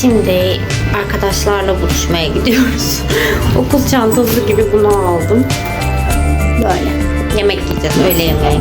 Şimdi arkadaşlarla buluşmaya gidiyoruz. Okul çantası gibi bunu aldım. Böyle. Yemek yiyeceğiz, öğle yemeği.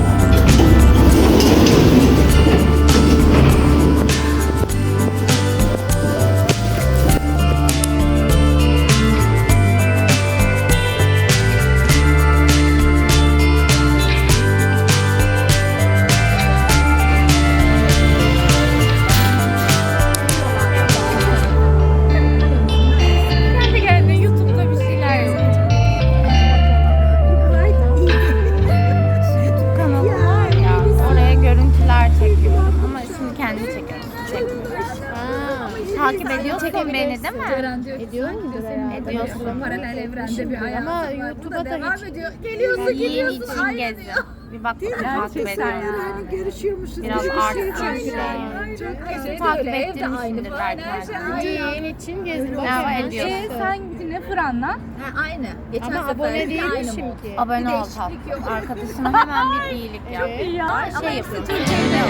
Ediyorsun beni değil mi? Ediyor mu Ediyorsun. Paralel evrende bir hayat. Ama var. YouTube'a da devam hiç- ediyor. Geliyorsun Yiyin geliyorsun. için aynı gezdim. diyor. Bir bak takip ediyorum. Yani görüşüyormuşuz. Biraz görüşüyor arttı çünkü. şey. Aynen. Şey de Takip öyle, evde ettiğim aynı içindir falan, belki. her şey aynı. Yiyin için gezin. Ya, ediyorsun. Ee, sen yine Fıran'la Ha, aynı. Geçen ama sefer abone değilmişim ki. Abone ol tatlım. Arkadaşına hemen bir iyilik yap. Ya. Şey yapıyorum. Türkçe'de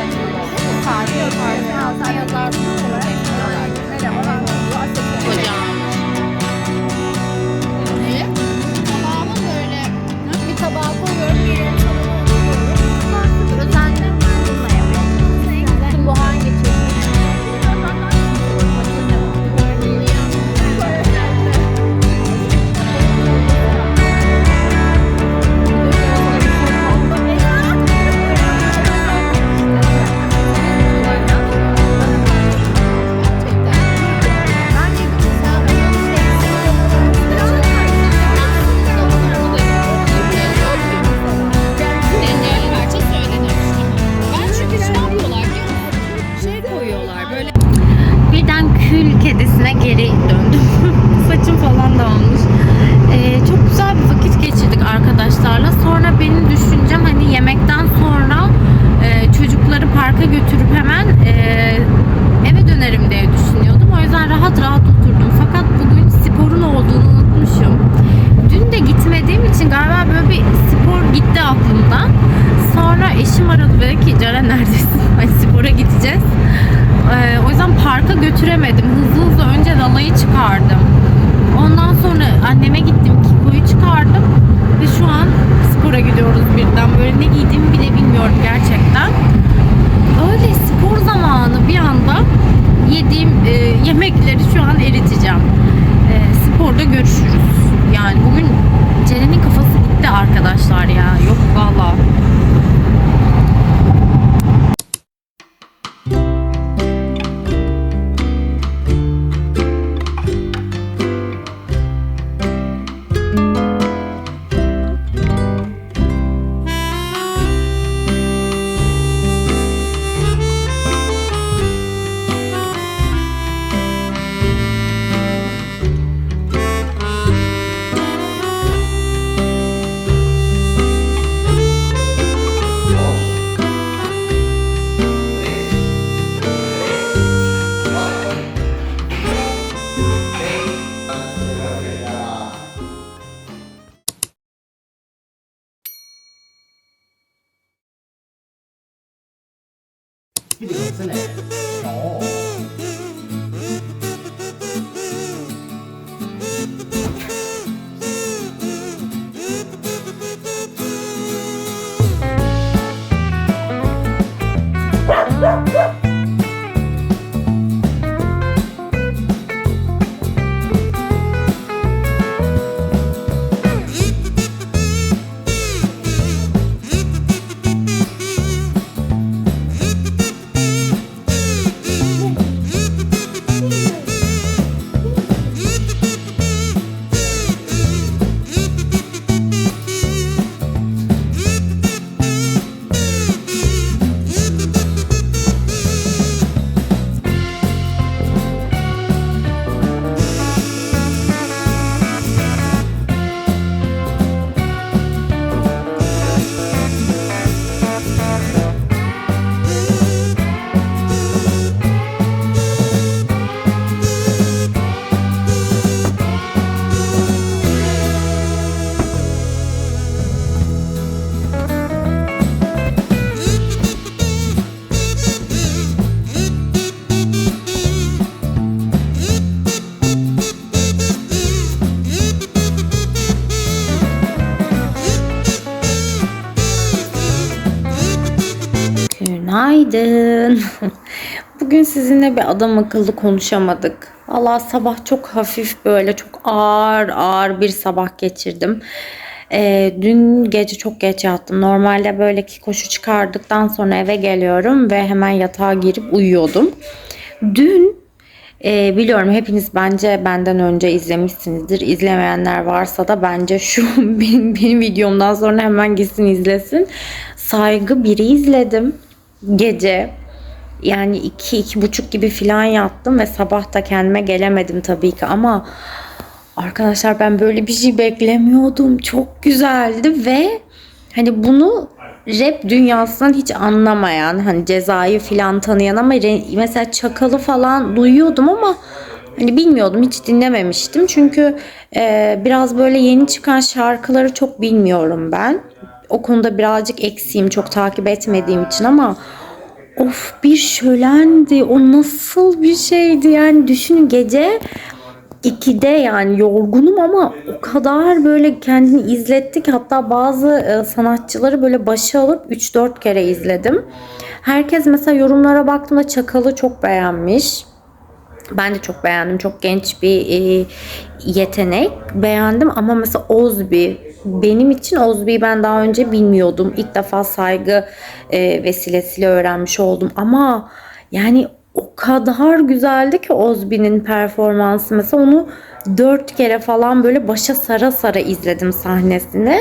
Sadece yaparsın. Altına yazarsın. 两个半，五。浙江。Eşim aradı dedi ki Ceren neredesin? Hani spora gideceğiz. Ee, o yüzden parka götüremedim. Hızlı hızlı önce dalayı çıkardım. Ondan sonra anneme gittim. Kiko'yu çıkardım. Ve şu an spora gidiyoruz birden. Böyle ne giydiğimi bile bilmiyorum gerçekten. Öyle spor zamanı bir anda yediğim e, yemekleri şu an eriteceğim. E, sporda görüşürüz. Yani bugün Ceren'in kafası gitti arkadaşlar ya. Yok valla. っていうこと。Günaydın. Bugün sizinle bir adam akıllı konuşamadık. Valla sabah çok hafif böyle çok ağır ağır bir sabah geçirdim. Ee, dün gece çok geç yattım. Normalde böyle ki koşu çıkardıktan sonra eve geliyorum ve hemen yatağa girip uyuyordum. Dün e, biliyorum hepiniz bence benden önce izlemişsinizdir. İzlemeyenler varsa da bence şu benim, benim videomdan sonra hemen gitsin izlesin. Saygı biri izledim gece. Yani iki, iki buçuk gibi filan yattım ve sabah da kendime gelemedim tabii ki ama arkadaşlar ben böyle bir şey beklemiyordum. Çok güzeldi ve hani bunu rap dünyasından hiç anlamayan hani cezayı filan tanıyan ama mesela çakalı falan duyuyordum ama hani bilmiyordum hiç dinlememiştim çünkü e, biraz böyle yeni çıkan şarkıları çok bilmiyorum ben o konuda birazcık eksiğim çok takip etmediğim için ama of bir şölendi o nasıl bir şeydi yani düşünün gece 2'de yani yorgunum ama o kadar böyle kendini izletti ki hatta bazı e, sanatçıları böyle başa alıp 3-4 kere izledim. Herkes mesela yorumlara baktığımda Çakal'ı çok beğenmiş. Ben de çok beğendim. Çok genç bir e, yetenek. Beğendim ama mesela Ozbi benim için Ozbi'yi ben daha önce bilmiyordum. İlk defa saygı e, vesilesiyle öğrenmiş oldum. Ama yani o kadar güzeldi ki Ozbi'nin performansı. Mesela onu dört kere falan böyle başa sara sara izledim sahnesini.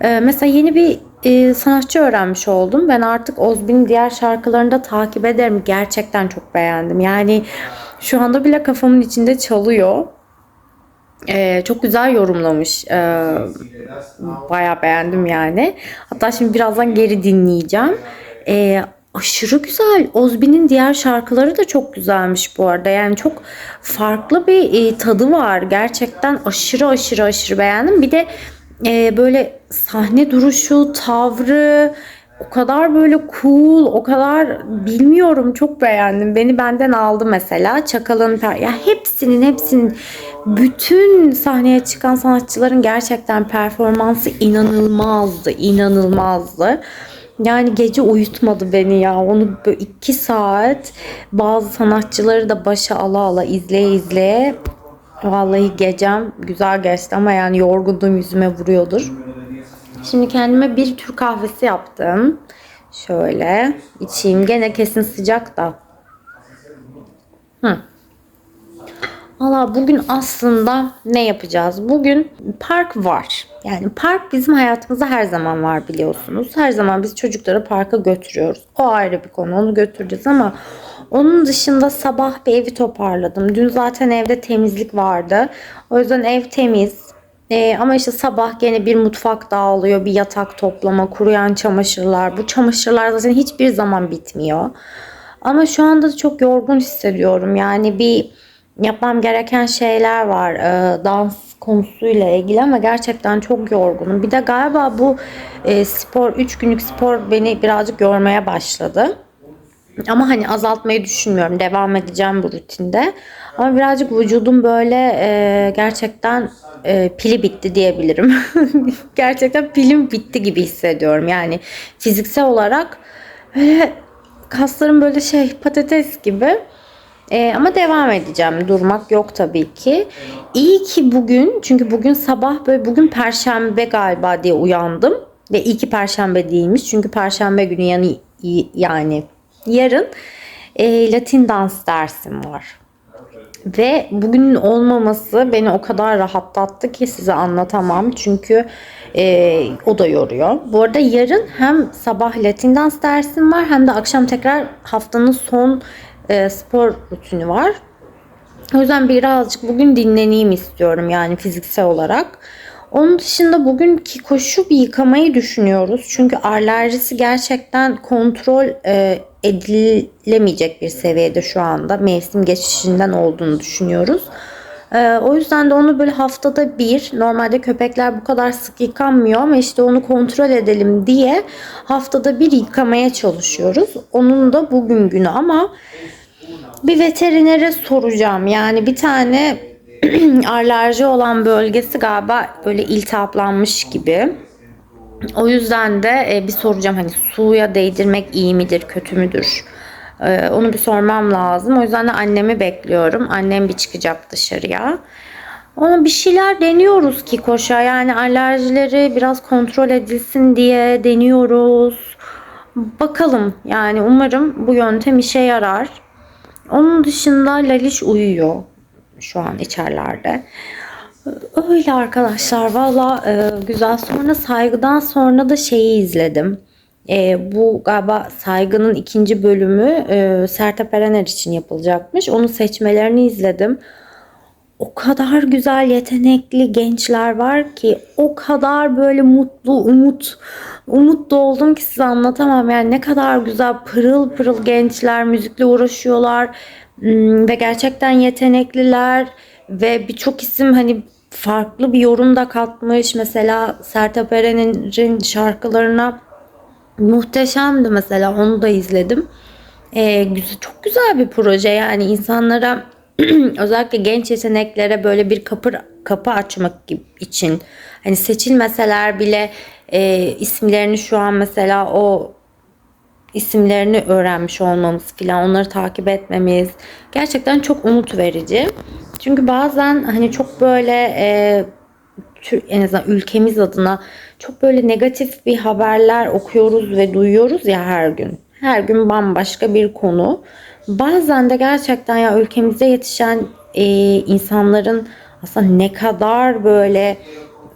E, mesela yeni bir e, sanatçı öğrenmiş oldum. Ben artık Ozbi'nin diğer şarkılarını da takip ederim. Gerçekten çok beğendim. Yani şu anda bile kafamın içinde çalıyor. Ee, çok güzel yorumlamış. Ee, bayağı beğendim yani. Hatta şimdi birazdan geri dinleyeceğim. Ee, aşırı güzel. Ozbi'nin diğer şarkıları da çok güzelmiş bu arada. Yani çok farklı bir e, tadı var. Gerçekten aşırı aşırı aşırı beğendim. Bir de e, böyle sahne duruşu, tavrı o kadar böyle cool, o kadar bilmiyorum çok beğendim. Beni benden aldı mesela. Çakal'ın ya hepsinin hepsinin bütün sahneye çıkan sanatçıların gerçekten performansı inanılmazdı, inanılmazdı. Yani gece uyutmadı beni ya. Onu böyle iki saat bazı sanatçıları da başa ala ala izleye izleye Vallahi gecem güzel geçti ama yani yorgunluğum yüzüme vuruyordur. Şimdi kendime bir Türk kahvesi yaptım. Şöyle içeyim. Gene kesin sıcak da. Hı. Valla bugün aslında ne yapacağız? Bugün park var. Yani park bizim hayatımızda her zaman var biliyorsunuz. Her zaman biz çocukları parka götürüyoruz. O ayrı bir konu. Onu götüreceğiz ama onun dışında sabah bir evi toparladım. Dün zaten evde temizlik vardı. O yüzden ev temiz. Ee, ama işte sabah gene bir mutfak dağılıyor, bir yatak toplama, kuruyan çamaşırlar. Bu çamaşırlar zaten hiçbir zaman bitmiyor. Ama şu anda da çok yorgun hissediyorum. Yani bir yapmam gereken şeyler var. Ee, dans konusuyla ilgili ama gerçekten çok yorgunum. Bir de galiba bu e, spor, 3 günlük spor beni birazcık yormaya başladı. Ama hani azaltmayı düşünmüyorum. Devam edeceğim bu rutinde. Ama birazcık vücudum böyle e, gerçekten e, pili bitti diyebilirim. gerçekten pilim bitti gibi hissediyorum. Yani fiziksel olarak böyle kaslarım böyle şey patates gibi. E, ama devam edeceğim. Durmak yok tabii ki. İyi ki bugün çünkü bugün sabah böyle bugün perşembe galiba diye uyandım. Ve iyi ki perşembe değilmiş. Çünkü perşembe günü yani yani yarın e, Latin dans dersim var. Ve bugünün olmaması beni o kadar rahatlattı ki size anlatamam. Çünkü e, o da yoruyor. Bu arada yarın hem sabah Latin dans dersim var hem de akşam tekrar haftanın son e, spor rutini var. O yüzden birazcık bugün dinleneyim istiyorum yani fiziksel olarak. Onun dışında bugünkü koşu bir yıkamayı düşünüyoruz. Çünkü alerjisi gerçekten kontrol e, edilemeyecek bir seviyede şu anda. Mevsim geçişinden olduğunu düşünüyoruz. E, o yüzden de onu böyle haftada bir, normalde köpekler bu kadar sık yıkanmıyor ama işte onu kontrol edelim diye haftada bir yıkamaya çalışıyoruz. Onun da bugün günü ama bir veterinere soracağım. Yani bir tane alerji olan bölgesi galiba böyle iltihaplanmış gibi. O yüzden de e, bir soracağım hani suya değdirmek iyi midir, kötü müdür? E, onu bir sormam lazım. O yüzden de annemi bekliyorum. Annem bir çıkacak dışarıya. Ama bir şeyler deniyoruz ki koşa. Yani alerjileri biraz kontrol edilsin diye deniyoruz. Bakalım yani umarım bu yöntem işe yarar. Onun dışında Laliş uyuyor şu an içerilerde. Öyle arkadaşlar valla e, güzel. Sonra saygıdan sonra da şeyi izledim. E, bu galiba saygının ikinci bölümü e, Sertab Erener için yapılacakmış. Onun seçmelerini izledim. O kadar güzel yetenekli gençler var ki o kadar böyle mutlu umut umut oldum ki size anlatamam. Yani ne kadar güzel pırıl pırıl gençler müzikle uğraşıyorlar Hmm, ve gerçekten yetenekliler ve birçok isim hani farklı bir yorum da katmış. Mesela Sertab Erener'in şarkılarına muhteşemdi mesela onu da izledim. Ee, çok güzel bir proje. Yani insanlara özellikle genç yeteneklere böyle bir kapı kapı açmak için hani seçilmeseler bile e, isimlerini şu an mesela o isimlerini öğrenmiş olmamız filan onları takip etmemiz gerçekten çok umut verici. Çünkü bazen hani çok böyle e, en azından ülkemiz adına çok böyle negatif bir haberler okuyoruz ve duyuyoruz ya her gün. Her gün bambaşka bir konu. Bazen de gerçekten ya ülkemize yetişen e, insanların aslında ne kadar böyle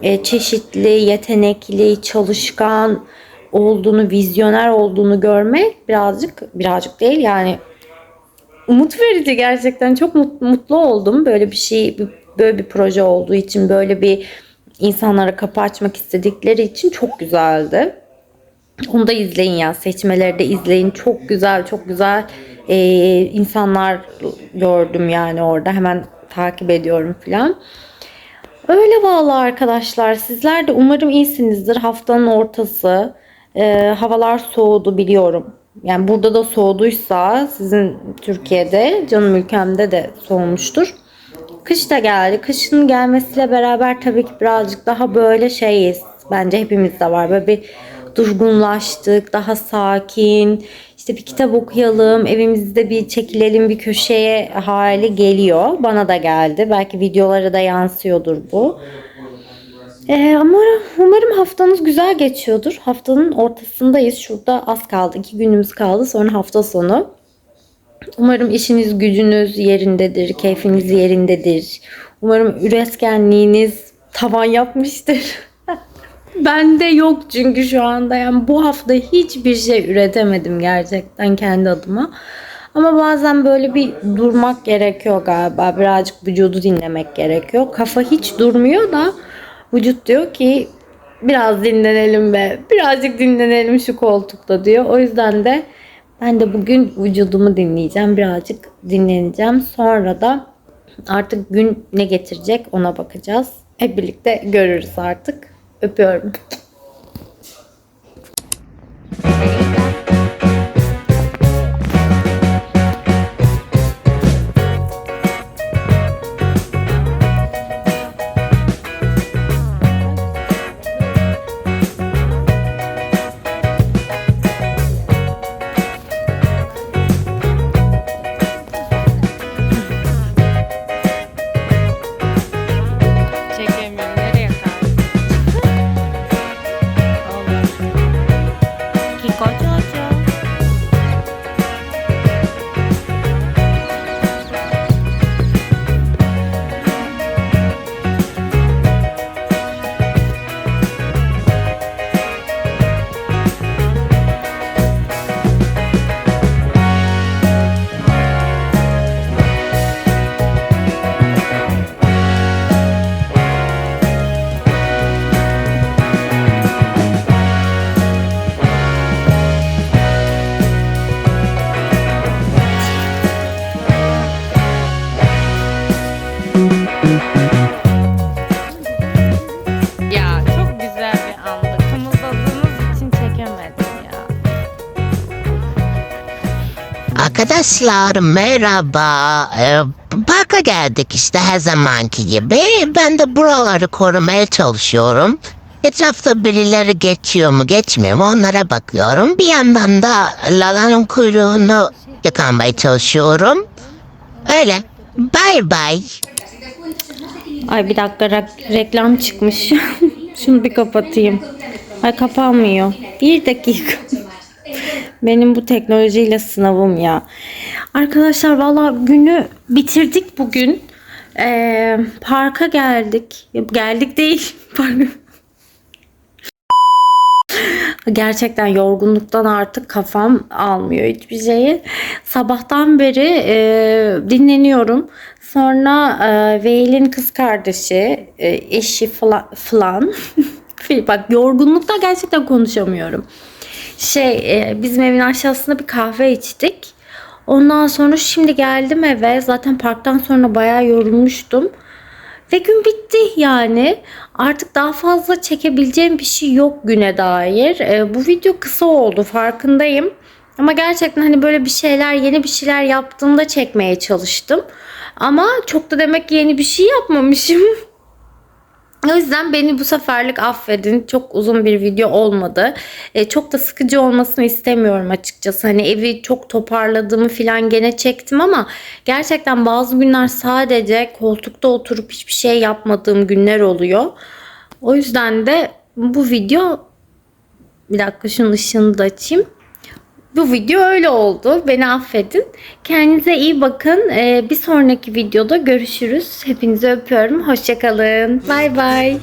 e, çeşitli, yetenekli, çalışkan olduğunu, vizyoner olduğunu görmek birazcık birazcık değil yani umut verici gerçekten. Çok mut- mutlu oldum. Böyle bir şey böyle bir proje olduğu için böyle bir insanlara kapı açmak istedikleri için çok güzeldi. Onu da izleyin ya seçmeleri de izleyin. Çok güzel çok güzel ee, insanlar gördüm yani orada hemen takip ediyorum filan. Öyle vallahi arkadaşlar sizler de umarım iyisinizdir haftanın ortası Ee, havalar soğudu biliyorum. Yani burada da soğuduysa sizin Türkiye'de canım ülkemde de soğumuştur. Kış da geldi. Kışın gelmesiyle beraber tabii ki birazcık daha böyle şeyiz. Bence hepimizde var. Böyle bir durgunlaştık. Daha sakin. İşte bir kitap okuyalım. Evimizde bir çekilelim bir köşeye hali geliyor. Bana da geldi. Belki videolara da yansıyordur bu. Ee, umarım, umarım haftanız güzel geçiyordur. Haftanın ortasındayız. Şurada az kaldı. iki günümüz kaldı. Sonra hafta sonu. Umarım işiniz gücünüz yerindedir. Keyfiniz yerindedir. Umarım üretkenliğiniz tavan yapmıştır. Bende yok çünkü şu anda. Yani bu hafta hiçbir şey üretemedim gerçekten kendi adıma. Ama bazen böyle bir durmak gerekiyor galiba. Birazcık vücudu dinlemek gerekiyor. Kafa hiç durmuyor da vücut diyor ki biraz dinlenelim be. Birazcık dinlenelim şu koltukta diyor. O yüzden de ben de bugün vücudumu dinleyeceğim. Birazcık dinleneceğim. Sonra da artık gün ne getirecek ona bakacağız. Hep birlikte görürüz artık. Öpüyorum. Arkadaşlar merhaba. Ee, parka geldik işte her zamanki gibi. Ben de buraları korumaya çalışıyorum. Etrafta birileri geçiyor mu geçmiyor mu onlara bakıyorum. Bir yandan da Lala'nın kuyruğunu yıkanmaya çalışıyorum. Öyle. Bye bye. Ay bir dakika rek- reklam çıkmış. Şunu bir kapatayım. Ay kapanmıyor. Bir dakika. Benim bu teknolojiyle sınavım ya. Arkadaşlar valla günü bitirdik bugün. Ee, parka geldik. Geldik değil. Gerçekten yorgunluktan artık kafam almıyor hiçbir şeyi. Sabahtan beri e, dinleniyorum. Sonra e, Veil'in kız kardeşi, e, eşi falan. Bak yorgunlukta gerçekten konuşamıyorum. Şey e, bizim evin aşağısında bir kahve içtik. Ondan sonra şimdi geldim eve. Zaten parktan sonra bayağı yorulmuştum. Ve gün bitti yani. Artık daha fazla çekebileceğim bir şey yok güne dair. Ee, bu video kısa oldu farkındayım. Ama gerçekten hani böyle bir şeyler yeni bir şeyler yaptığımda çekmeye çalıştım. Ama çok da demek ki yeni bir şey yapmamışım. O yüzden beni bu seferlik affedin. Çok uzun bir video olmadı. E, çok da sıkıcı olmasını istemiyorum açıkçası. Hani evi çok toparladığımı falan gene çektim ama gerçekten bazı günler sadece koltukta oturup hiçbir şey yapmadığım günler oluyor. O yüzden de bu video bir dakika şunun ışığını da açayım. Bu video öyle oldu. Beni affedin. Kendinize iyi bakın. Ee, bir sonraki videoda görüşürüz. Hepinizi öpüyorum. Hoşçakalın. Bay bay.